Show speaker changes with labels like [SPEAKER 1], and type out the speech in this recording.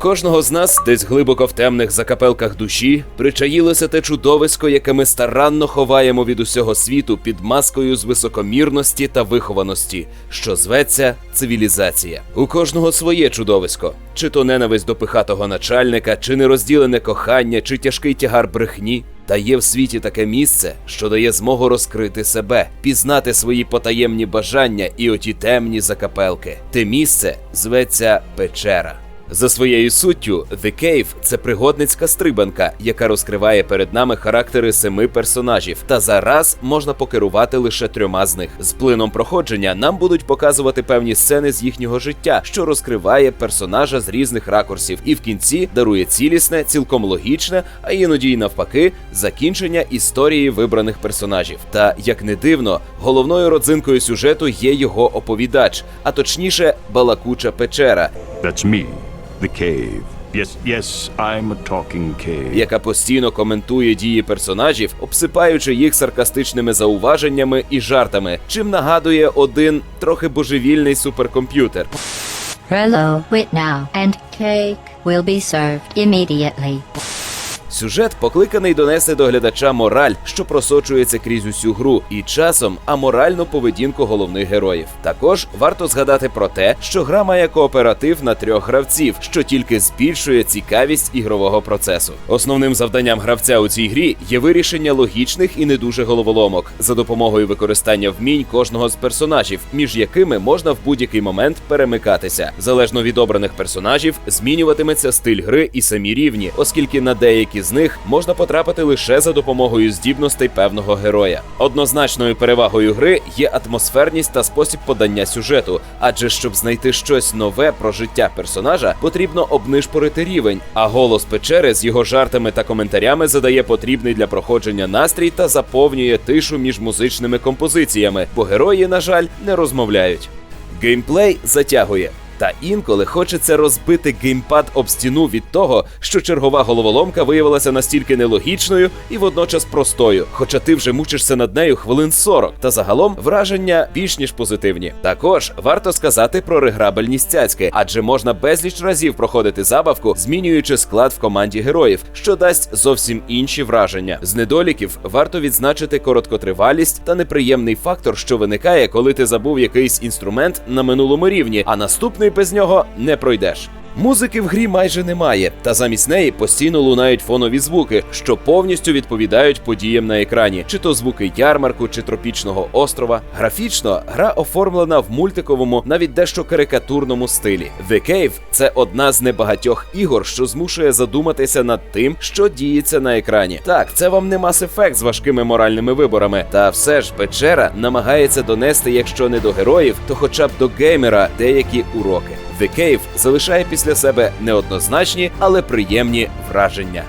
[SPEAKER 1] кожного з нас, десь глибоко в темних закапелках душі, причаїлося те чудовисько, яке ми старанно ховаємо від усього світу під маскою з високомірності та вихованості, що зветься цивілізація. У кожного своє чудовисько, чи то ненависть до пихатого начальника, чи нерозділене кохання, чи тяжкий тягар брехні. Та є в світі таке місце, що дає змогу розкрити себе, пізнати свої потаємні бажання і оті темні закапелки. Те місце зветься печера. За своєю суттю, The Cave – це пригодницька стрибанка, яка розкриває перед нами характери семи персонажів. Та зараз можна покерувати лише трьома з них. З плином проходження нам будуть показувати певні сцени з їхнього життя, що розкриває персонажа з різних ракурсів, і в кінці дарує цілісне, цілком логічне, а іноді й навпаки, закінчення історії вибраних персонажів. Та як не дивно, головною родзинкою сюжету є його оповідач, а точніше, балакуча печера,
[SPEAKER 2] That's me, the cave. Yes, yes, I'm a talking cave.
[SPEAKER 1] яка постійно коментує дії персонажів, обсипаючи їх саркастичними зауваженнями і жартами, чим нагадує один трохи божевільний суперкомп'ютер.
[SPEAKER 3] Hello, wait now, and cake will be served immediately.
[SPEAKER 1] Сюжет покликаний донести до глядача мораль, що просочується крізь усю гру, і часом аморальну поведінку головних героїв. Також варто згадати про те, що гра має кооператив на трьох гравців, що тільки збільшує цікавість ігрового процесу. Основним завданням гравця у цій грі є вирішення логічних і не дуже головоломок за допомогою використання вмінь кожного з персонажів, між якими можна в будь-який момент перемикатися. Залежно від обраних персонажів, змінюватиметься стиль гри і самі рівні, оскільки на деякі з них можна потрапити лише за допомогою здібностей певного героя. Однозначною перевагою гри є атмосферність та спосіб подання сюжету, адже щоб знайти щось нове про життя персонажа, потрібно обнишпорити рівень, а голос печери з його жартами та коментарями задає потрібний для проходження настрій та заповнює тишу між музичними композиціями, бо герої, на жаль, не розмовляють. Геймплей затягує. Та інколи хочеться розбити геймпад об стіну від того, що чергова головоломка виявилася настільки нелогічною і водночас простою, хоча ти вже мучишся над нею хвилин 40, та загалом враження більш ніж позитивні. Також варто сказати про реграбельність цяцьки, адже можна безліч разів проходити забавку, змінюючи склад в команді героїв, що дасть зовсім інші враження. З недоліків варто відзначити короткотривалість та неприємний фактор, що виникає, коли ти забув якийсь інструмент на минулому рівні, а наступний без нього не пройдеш. Музики в грі майже немає, та замість неї постійно лунають фонові звуки, що повністю відповідають подіям на екрані, чи то звуки ярмарку, чи тропічного острова. Графічно гра оформлена в мультиковому, навіть дещо карикатурному стилі. The Cave – це одна з небагатьох ігор, що змушує задуматися над тим, що діється на екрані. Так, це вам не Mass Effect з важкими моральними виборами, та все ж печера намагається донести, якщо не до героїв, то хоча б до геймера деякі уроки. The Cave залишає після себе неоднозначні, але приємні враження.